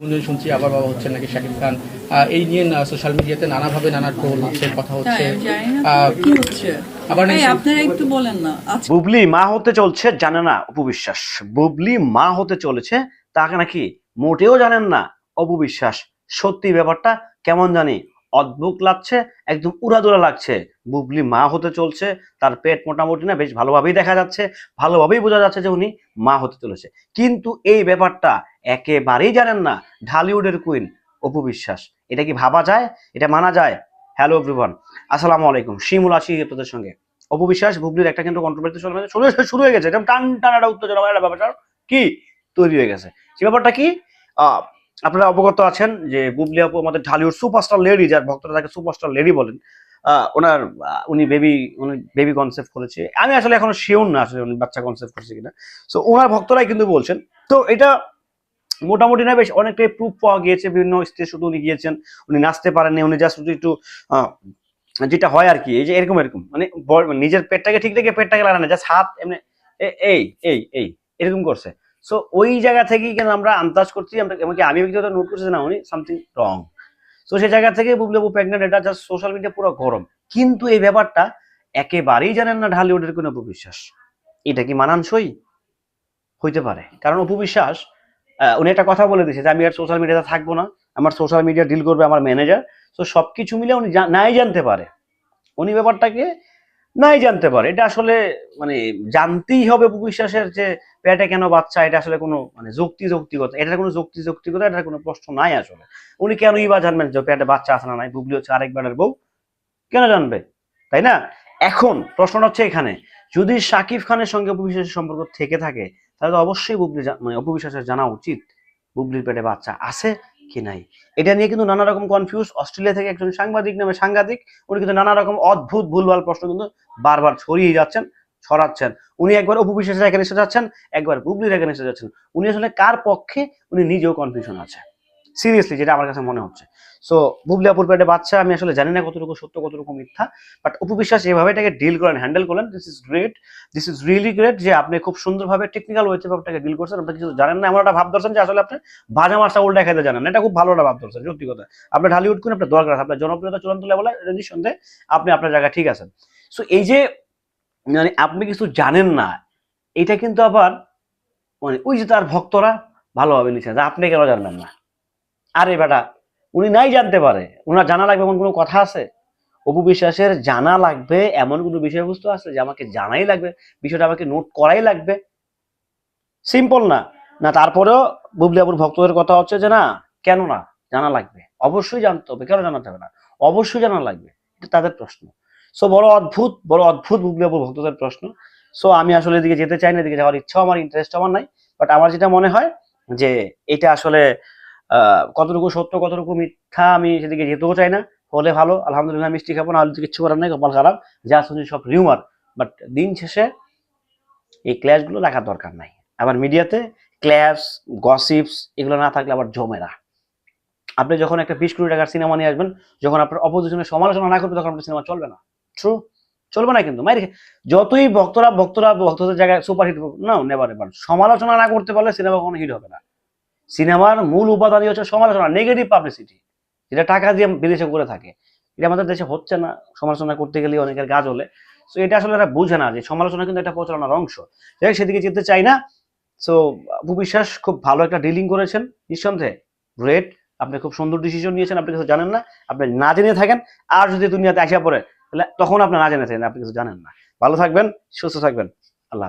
শুনে শুনছি আবার বাবা হচ্ছেন নাকি শাকিব খান। এই নিয়ে সোশ্যাল মিডিয়াতে নানাভাবে নানা ট্রোল হচ্ছে কথা হচ্ছে। কি হচ্ছে। আবার আপনারা একটু বলেন না বুবলি মা হতে চলছে জানে না অপবিশ্বাস বুবলি মা হতে চলেছে তাকে নাকি মোটেও জানেন না অপবিশ্বাস সত্যি ব্যাপারটা কেমন জানি অদ্ভুত লাগছে একদম উড়াদুরা লাগছে। বুবলি মা হতে চলছে তার পেট মোটামুটি না বেশ ভালোভাবেই দেখা যাচ্ছে ভালোভাবেই বোঝা যাচ্ছে যে উনি মা হতে চলেছে। কিন্তু এই ব্যাপারটা একেবারেই জানেন না, ঢালিউডের কুইন অপু বিশ্বাস। এটা কি ভাবা যায়? এটা মানা যায়? হ্যালো এভরিওয়ান আসসালামু আলাইকুম। শিমুল আছি আপনাদের সঙ্গে। অপবিশ্বাস বুবলির একটা কিন্তু কন্ট্রোভার্সি শুরু শুরু হয়ে গেছে। এরকম টান টান একটা উত্তেজনা ব্যাপারটা কি? তৈরি হয়ে গেছে। সে ব্যাপারটা কি? আপনারা অবগত আছেন যে বুবলি আপু আমাদের ঢালিউড সুপারস্টার লেডি যার ভক্তরা তাকে সুপারস্টার লেডি বলেন ওনার উনি বেবি উনি বেবি কনসেপ্ট করেছে। আমি আসলে এখনও শিওর না আসলে উনি বাচ্চা কনসেপ্ট করেছে কিনা। সো ওনার ভক্তরাই কিন্তু বলছেন। তো এটা মোটামুটি না, বেশ অনেকটাই প্রুফ পাওয়া গিয়েছে, বিভিন্ন স্টেজ শুধু উনি গিয়েছেন, উনি নাচতে পারেননি, উনি জাস্ট শুধু একটু যেটা হয় আর কি, এই যে এরকম এরকম মানে বর- নিজের পেটটাকে ঠিক রেখে পেটটাকে লাগানো জাস্ট হাত এমনি এই এই এই, এরকম করছে। সো ওই জায়গা থেকেই কেন আমরা আন্দাজ করছি এমনকি আমি ব্যক্তিগত নোট করছি না, উনি সামথিং রং সো সেই জায়গা থেকে বুবলে বু প্রেগনেন্ট এটা জাস্ট সোশ্যাল মিডিয়া পুরো গরম। কিন্তু এই ব্যাপারটা একেবারেই জানেন না ঢালিউডের কোনো অপবিশ্বাস। এটা কি মানানসই? হইতে পারে। কারণ অপবিশ্বাস উনি একটা কথা বলে দিয়েছে যে আমি আর সোশ্যাল মিডিয়াতে থাকব না, আমার সোশ্যাল মিডিয়া ডিল করবে আমার ম্যানেজার তো সব কিছু মিলে উনি নাই জানতে পারে। উনি ব্যাপারটাকে নাই জানতে পারে। এটা আসলে মানে জানতেই হবে বিশ্বাসের যে পেটে কেন বাচ্চা, এটা আসলে কোনো মানে যুক্তি যৌক্তিকতা এটা কোনো যুক্তি যৌক্তিকতা এটা কোনো প্রশ্ন নাই আসলে। উনি কেনই বা জানবেন যে পেটে বাচ্চা আছে না নাই? বুবলি হচ্ছে আরেকবারের বউ, কেন জানবে? তাই না? এখন প্রশ্নটা হচ্ছে এখানে, যদি শাকিব খানের সঙ্গে অপবিশ্বাসের সম্পর্ক থেকে থাকে তাহলে অবশ্যই বুবলি মানে অপবিশ্বাসের জানা উচিত বুবলির পেটে বাচ্চা আছে কি নাই। এটা নিয়ে কিন্তু নানা রকম কনফিউজ অস্ট্রেলিয়া থেকে একজন সাংবাদিক নামে সাংবাদিক উনি কিন্তু নানা রকম অদ্ভুত ভুলভাল প্রশ্ন কিন্তু বারবার ছড়িয়ে যাচ্ছেন, ছড়াচ্ছেন। উনি একবার অপু বিশ্বাসের এখানে এসে যাচ্ছেন, একবার বুবলির এখানে এসে যাচ্ছেন। উনি আসলে কার পক্ষে? উনি নিজেও কনফিউশন আছে। সিরিয়াসলি যেটা আমার কাছে মনে হচ্ছে। সো বুবলি আপুর পেটে বাচ্চা, আমি আসলে জানি না কতটুকু সত্য, কতটুকু মিথ্যা বাট অপু বিশ্বাস এভাবে এটাকে ডিল করেন হ্যান্ডেল করেন this is great this is really great যে আপনি খুব সুন্দরভাবে টেকনিক্যাল ওয়েতে ব্যাপারটাকে ডিল করছেন। আপনি কিছু জানেন না, এমন একটা ভাব ধরছেন যে আসলে আপনি ভাজা মাছটা উল্টা খেতে জানেন এটা খুব ভালো একটা ভাব ধরছেন, সত্যি কথা। আপনার ঢালিউড কোন আপনার দরকার আপনার জনপ্রিয়তা চূড়ান্ত লেভেলে নিঃসন্দেহে আপনি আপনার জায়গায় ঠিক আছেন। সো এই যে মানে আপনি কিছু জানেন না, এটা কিন্তু আবার মানে ওই যে তার ভক্তরা ভালোভাবে নিচ্ছে যে আপনি কেন জানবেন না? আরে বেটা, উনি নাই জানতে পারে। উনার জানা লাগবে এমন কোনো কথা আছে? অপু বিশ্বাসের জানা লাগবে, এমন কোনো বিষয়বস্তু আছে যে আমাকে জানাই লাগবে, বিষয়টা আমাকে নোট করাই লাগবে? সিম্পল না। না, তারপরেও বুবলি আবুর ভক্তদের কথা হচ্ছে যে না, কেন না? জানা লাগবে। অবশ্যই জানতে হবে। কেন জানাতে হবে না? অবশ্যই জানা লাগবে। এটা তাদের প্রশ্ন। সো বড় অদ্ভুত বড় অদ্ভুত বুবলি আবুর ভক্তদের প্রশ্ন। সো আমি আসলে এদিকে যেতে চাই না, এদিকে যাওয়ার ইচ্ছা আমার ইন্টারেস্ট আমার নাই। বাট আমার যেটা মনে হয় যে, এটা আসলে কতটুকু সত্য, কতটুকু মিথ্যা আমি সেদিকে যেতেও চাই না। হলে ভালো, আলহামদুলিল্লাহ মিষ্টি খাব, না হলে কিচ্ছু করার নেই, কপাল খারাপ। যা শুনছি সব রিউমার বাট দিন শেষে এই ক্ল্যাশগুলো রাখার দরকার নাই। আবার মিডিয়াতে ক্ল্যাশ গসিপস এগুলো না থাকলে আবার জমে না। আপনি যখন একটা বিশ কোটি টাকার সিনেমা নিয়ে আসবেন, যখন আপনার অপোজিশনের সমালোচনা না করবে, তখন আপনার সিনেমা চলবে না। ট্রু চলবে না কিন্তু, মাইরে যতই ভক্তরা ভক্তরা ভক্তদের জায়গায় সুপার হিট না নেবার এবার সমালোচনা না করতে পারলে সিনেমা কোনো হিট হবে না। সিনেমার মূল উপাদানই হচ্ছে সমালোচনা নেগেটিভ পাবলিসিটি যেটা টাকা দিয়ে বিদেশে করে থাকে। এটা আমাদের দেশে হচ্ছে না, সমালোচনা করতে গেলে অনেকের গাছ হলে তো এটা আসলে এরা বুঝে না যে সমালোচনা কিন্তু একটা প্রচারণার অংশ। যাই সেদিকে যেতে চাই না। সো বিশ্বাস, খুব ভালো একটা ডিলিং করেছেন, নিঃসন্দেহে। গ্রেট আপনি খুব সুন্দর ডিসিশন নিয়েছেন, আপনি কিছু জানেন না। আপনি না জেনে থাকেন, আর যদি দুনিয়াতে আসা পড়ে, তাহলে তখন আপনি না জেনে থাকেন, আপনি কিছু জানেন না। ভালো থাকবেন, সুস্থ থাকবেন। আল্লাহ